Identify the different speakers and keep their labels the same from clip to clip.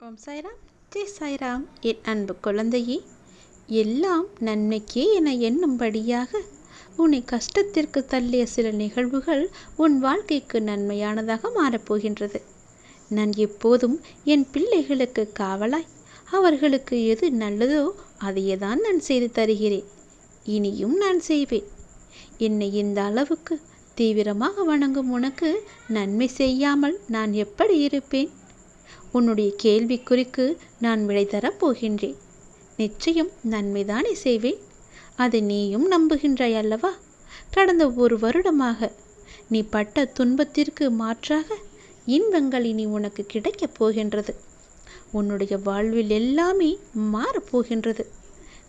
Speaker 1: ஓம் சாய்ராம். ஜெய் சாய்ராம். என் அன்பு குழந்தையே எல்லாம் நன்மைக்கே என எண்ணும்படியாக உன்னை கஷ்டத்திற்கு தள்ளிய சில நிகழ்வுகள் உன் வாழ்க்கைக்கு நன்மையானதாக மாறப்போகின்றது. நான் எப்போதும் என் பிள்ளைகளுக்கு காவலாய் அவர்களுக்கு எது நல்லதோ அதையே தான் நான் செய்து தருகிறேன். இனியும் நான் செய்வேன். என்னை இந்த அளவுக்கு தீவிரமாக வணங்கும் உனக்கு நன்மை செய்யாமல் நான் எப்படி இருப்பேன்? உன்னுடைய கேள்விக்குறிக்கு நான் விடை தரப் போகின்றேன். நிச்சயம் நன்மைதானே செய்வேன். அதை நீயும் நம்புகின்றாய் அல்லவா? கடந்த ஒரு வருடமாக நீ பட்ட துன்பத்திற்கு மாற்றாக இன்பங்கள் இனி உனக்கு கிடைக்கப் போகின்றது. உன்னுடைய வாழ்வில் எல்லாமே மாறப்போகின்றது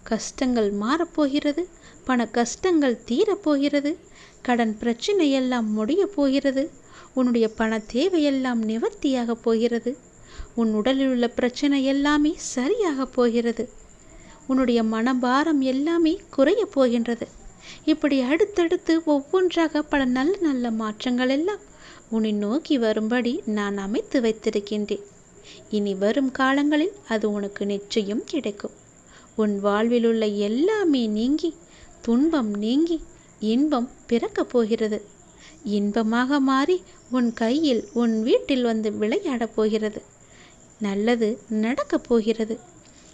Speaker 1: கஷ்டங்கள் மாறப்போகிறது பண கஷ்டங்கள் தீரப்போகிறது கடன் பிரச்சனை எல்லாம் முடியப் போகிறது உன்னுடைய பண தேவையெல்லாம் நிவர்த்தியாக போகிறது. உன் உடலில் உள்ள பிரச்சனை எல்லாமே சரியாக போகிறது. உன்னுடைய மனபாரம் எல்லாமே குறைய போகின்றது. இப்படி அடுத்தடுத்து ஒவ்வொன்றாக பல நல்ல நல்ல மாற்றங்கள் எல்லாம் உன்னை நோக்கி வரும்படி நான் அமைத்து வைத்திருக்கின்றேன். இனி வரும் காலங்களில் அது உனக்கு நிச்சயம் கிடைக்கும். உன் வாழ்வில் உள்ள எல்லாமே நீங்கி துன்பம் நீங்கி இன்பம் பிறக்கப் போகிறது. இன்பமாக மாறி உன் கையில் உன் வீட்டில் வந்து விளையாடப் போகிறது. நல்லது நடக்கப் போகிறது.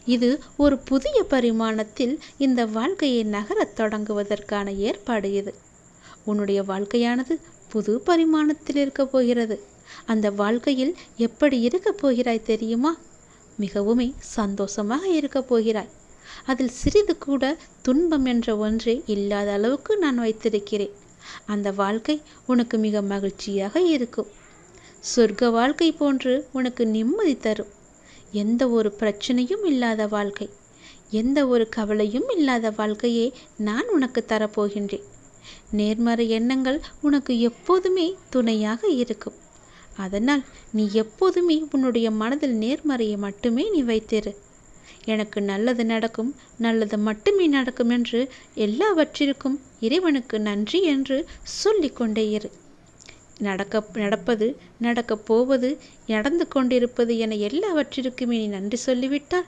Speaker 1: இது ஒரு புதிய பரிமாணத்தில் இந்த வாழ்க்கையை நகரத் தொடங்குவதற்கான ஏற்பாடு இது. உன்னுடைய வாழ்க்கையானது புது பரிமாணத்தில் இருக்கப் போகிறது. அந்த வாழ்க்கையில் எப்படி இருக்கப் போகிறாய் தெரியுமா? மிகவுமே சந்தோஷமாக இருக்கப் போகிறாய். அதில் சிறிது கூட துன்பம் என்ற ஒன்றே இல்லாத அளவுக்கு நான் வைத்திருக்கிறேன். அந்த வாழ்க்கை உனக்கு மிக மகிழ்ச்சியாக இருக்கும். சொர்க்க வாழ்க்கை போன்று உனக்கு நிம்மதி தரும். எந்த ஒரு பிரச்சனையும் இல்லாத வாழ்க்கை. எந்த ஒரு கவலையும் இல்லாத வாழ்க்கையே நான் உனக்கு தரப்போகின்றேன். நேர்மறை எண்ணங்கள் உனக்கு எப்போதுமே துணையாக இருக்கும். அதனால் நீ எப்போதுமே உன்னுடைய மனதில் நேர்மறையை மட்டுமே நீ வைத்திரு. எனக்கு நல்லது நடக்கும் நல்லது மட்டுமே நடக்கும் என்று எல்லாவற்றிற்கும் இறைவனுக்கு நன்றி என்று சொல்லிக்கொண்டே இரு. நடக்க நடப்பது நடக்கப் போவது நடந்து கொண்டிருப்பது என எல்லாவற்றிற்குமே நீ நன்றி சொல்லிவிட்டால்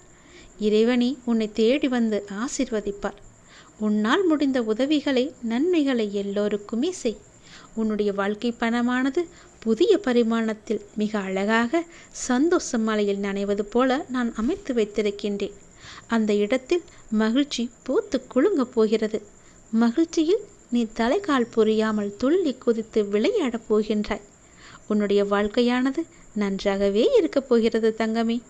Speaker 1: இறைவனி உன்னை தேடி வந்து ஆசிர்வதிப்பார். உன்னால் முடிந்த உதவிகளை நன்மைகளை எல்லோருக்குமே செய். உன்னுடைய வாழ்க்கை பணமானது புதிய பரிமாணத்தில் மிக அழகாக சந்தோஷ மலையில் நனைவது போல நான் அமைத்து வைத்திருக்கின்றேன். அந்த இடத்தில் மகிழ்ச்சி பூத்து குலுங்கப் போகிறது. மகிழ்ச்சியில் நீ தலைகால் புரியாமல் துள்ளி குதித்து விளையாடப் போகின்றாய். உன்னுடைய வாழ்க்கையானது நன்றாகவே இருக்கப் போகிறது தங்கமே.